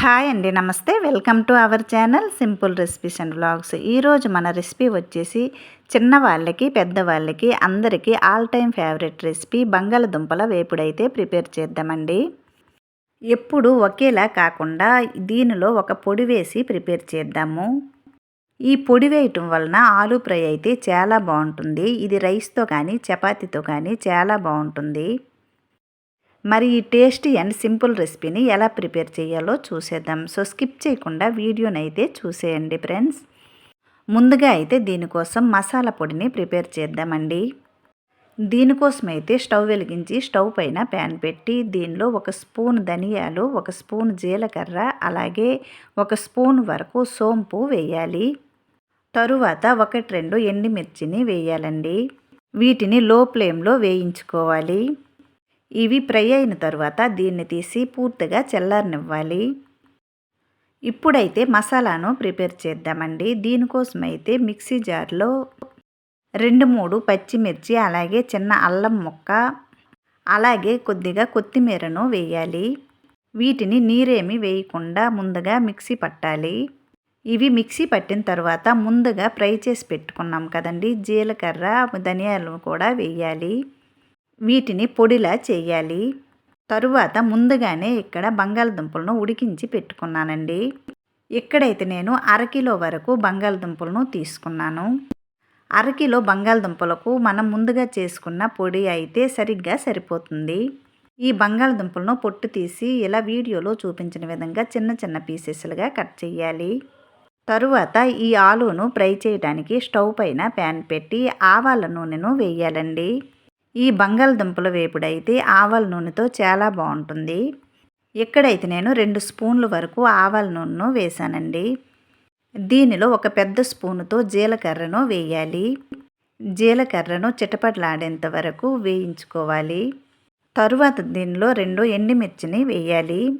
Hi అండి నమస్తే. Welcome to our channel simple recipes and vlogs. ఈరోజు మన రెసిపీ వచ్చేసి చిన్నవాళ్ళకి పెద్దవాళ్ళకి అందరికీ ఆల్ టైమ్ ఫేవరెట్ రెసిపీ బంగాళదుంపల వేపుడైతే ప్రిపేర్ చేద్దామండి. ఎప్పుడు ఒకేలా కాకుండా దీనిలో ఒక పొడి వేసి ప్రిపేర్ చేద్దాము. ఈ పొడి వేయటం వలన ఆలు ఫ్రై అయితే చాలా బాగుంటుంది. ఇది రైస్తో కానీ చపాతీతో కానీ చాలా బాగుంటుంది. మరి ఈ టేస్టీ అండ్ సింపుల్ రెసిపీని ఎలా ప్రిపేర్ చేయాలో చూసేద్దాం. సో స్కిప్ చేయకుండా వీడియోని అయితే చూసేయండి ఫ్రెండ్స్. ముందుగా అయితే దీనికోసం మసాలా పొడిని ప్రిపేర్ చేద్దామండి. దీనికోసం అయితే స్టవ్ వెలిగించి స్టవ్ పైన ప్యాన్ పెట్టి దీనిలో ఒక స్పూన్ ధనియాలు ఒక స్పూన్ జీలకర్ర అలాగే ఒక స్పూన్ వరకు సోంపు వేయాలి. తరువాత ఒకటి రెండు ఎండిమిర్చిని వేయాలండి. వీటిని లో ఫ్లేమ్లో వేయించుకోవాలి. ఇవి ఫ్రై అయిన తర్వాత దీన్ని తీసి పూర్తిగా చల్లారనివ్వాలి. ఇప్పుడైతే మసాలాను ప్రిపేర్ చేద్దామండి. దీనికోసం అయితే మిక్సీ జార్లో రెండు మూడు పచ్చిమిర్చి అలాగే చిన్న అల్లం ముక్క అలాగే కొద్దిగా కొత్తిమీరను వేయాలి. వీటిని నీరేమి వేయకుండా ముందుగా మిక్సీ పట్టాలి. ఇవి మిక్సీ పట్టిన తర్వాత ముందుగా ఫ్రై చేసి పెట్టుకున్నాం కదండి. జీలకర్ర ధనియాలు కూడా వేయాలి. వీటిని పొడిలా చేయాలి. తరువాత ముందుగానే ఇక్కడ బంగాళదుంపలను ఉడికించి పెట్టుకున్నానండి. ఇక్కడైతే నేను అరకిలో వరకు బంగాళదుంపలను తీసుకున్నాను. అరకిలో బంగాళదుంపలకు మనం ముందుగా చేసుకున్న పొడి అయితే సరిగ్గా సరిపోతుంది. ఈ బంగాళదుంపలను పొట్టు తీసి ఇలా వీడియోలో చూపించిన విధంగా చిన్న చిన్న పీసెస్లుగా కట్ చేయాలి. తరువాత ఈ ఆలును ఫ్రై చేయడానికి స్టవ్ పైన ప్యాన్ పెట్టి ఆవాల నూనెను వేయాలండి. ఈ బంగాళదుంపల వేపుడైతే ఆవాల నూనెతో చాలా బాగుంటుంది. ఇక్కడైతే నేను రెండు స్పూన్ల వరకు ఆవాల నూనెను వేశానండి. దీనిలో ఒక పెద్ద స్పూనుతో జీలకర్రను వేయాలి. జీలకర్రను చిటపట్లాడేంత వరకు వేయించుకోవాలి. తరువాత దీనిలో రెండు ఎండిమిర్చిని వేయాలి.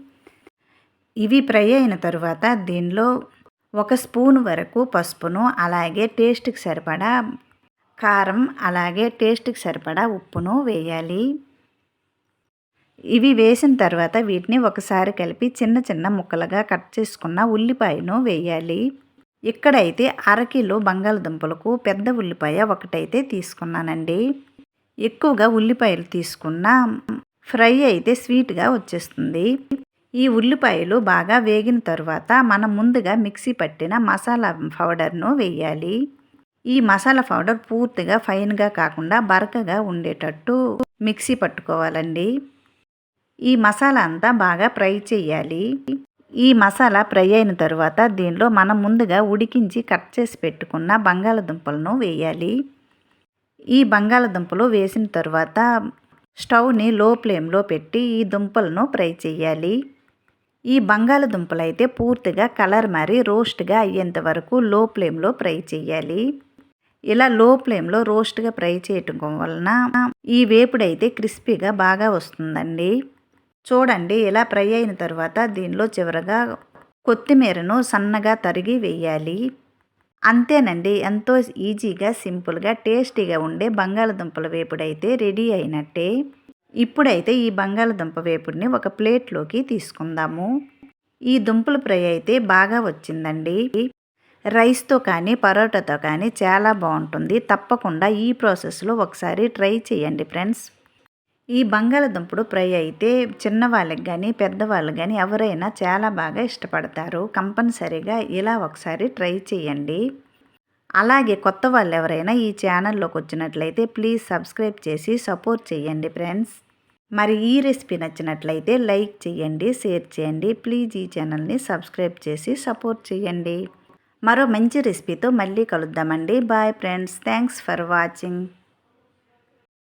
ఇవి ఫ్రై అయిన తరువాత దీనిలో ఒక స్పూన్ వరకు పసుపును అలాగే టేస్ట్కి సరిపడా కారం అలాగే టేస్ట్కి సరిపడా ఉప్పును వేయాలి. ఇవి వేసిన తర్వాత వీటిని ఒకసారి కలిపి చిన్న చిన్న ముక్కలుగా కట్ చేసుకున్న ఉల్లిపాయను వేయాలి. ఇక్కడైతే అరకిలో బంగాళదుంపలకు పెద్ద ఉల్లిపాయ ఒకటైతే తీసుకున్నానండి. ఎక్కువగా ఉల్లిపాయలు తీసుకున్న ఫ్రై అయితే స్వీట్గా వచ్చేస్తుంది. ఈ ఉల్లిపాయలు బాగా వేగిన తర్వాత మనం ముందుగా మిక్సీ పట్టిన మసాలా పౌడర్ను వేయాలి. ఈ మసాలా పౌడర్ పూర్తిగా ఫైన్గా కాకుండా బరకగా ఉండేటట్టు మిక్సీ పట్టుకోవాలండి. ఈ మసాలా అంతా బాగా ఫ్రై చేయాలి ఈ మసాలా ఫ్రై అయిన తర్వాత దీనిలో మనం ముందుగా ఉడికించి కట్ చేసి పెట్టుకున్న బంగాళదుంపలను వేయాలి. ఈ బంగాళదుంపలు వేసిన తర్వాత స్టవ్ని లో ఫ్లేమ్లో పెట్టి ఈ దుంపలను ఫ్రై చేయాలి ఈ బంగాళదుంపలు అయితే పూర్తిగా కలర్ మారి రోస్ట్గా అయ్యేంత వరకు లో ఫ్లేమ్లో ఫ్రై చేయాలి ఇలా లో ఫ్లేమ్లో రోస్ట్గా ఫ్రై చేయటం వలన ఈ వేపుడైతే క్రిస్పీగా బాగా వస్తుందండి. చూడండి ఇలా ఫ్రై అయిన తర్వాత దీనిలో చివరగా కొత్తిమీరను సన్నగా తరిగి వేయాలి. అంతేనండి ఎంతో ఈజీగా సింపుల్గా టేస్టీగా ఉండే బంగాళదుంపల వేపుడైతే రెడీ అయినట్టే. ఇప్పుడైతే ఈ బంగాళదుంప వేపుడిని ఒక ప్లేట్లోకి తీసుకుందాము. ఈ దుంపల ఫ్రై అయితే బాగా వచ్చిందండి. రైస్తో కానీ పరోటాతో కానీ చాలా బాగుంటుంది. తప్పకుండా ఈ ప్రాసెస్లో ఒకసారి ట్రై చేయండి ఫ్రెండ్స్. ఈ బంగాళదుంపుడు ఫ్రై అయితే చిన్నవాళ్ళకి కానీ పెద్దవాళ్ళకి కానీ ఎవరైనా చాలా బాగా ఇష్టపడతారు. కంపల్సరీగా ఇలా ఒకసారి ట్రై చేయండి. అలాగే కొత్త వాళ్ళు ఎవరైనా ఈ ఛానల్లోకి వచ్చినట్లయితే ప్లీజ్ సబ్స్క్రైబ్ చేసి సపోర్ట్ చేయండి ఫ్రెండ్స్. మరి ఈ రెసిపీ నచ్చినట్లయితే లైక్ చేయండి షేర్ చేయండి. ప్లీజ్ ఈ ఛానల్ని సబ్స్క్రైబ్ చేసి సపోర్ట్ చేయండి. మరో మంచి రెసిపీతో మళ్ళీ కలుద్దామండి. Bye friends thanks for watching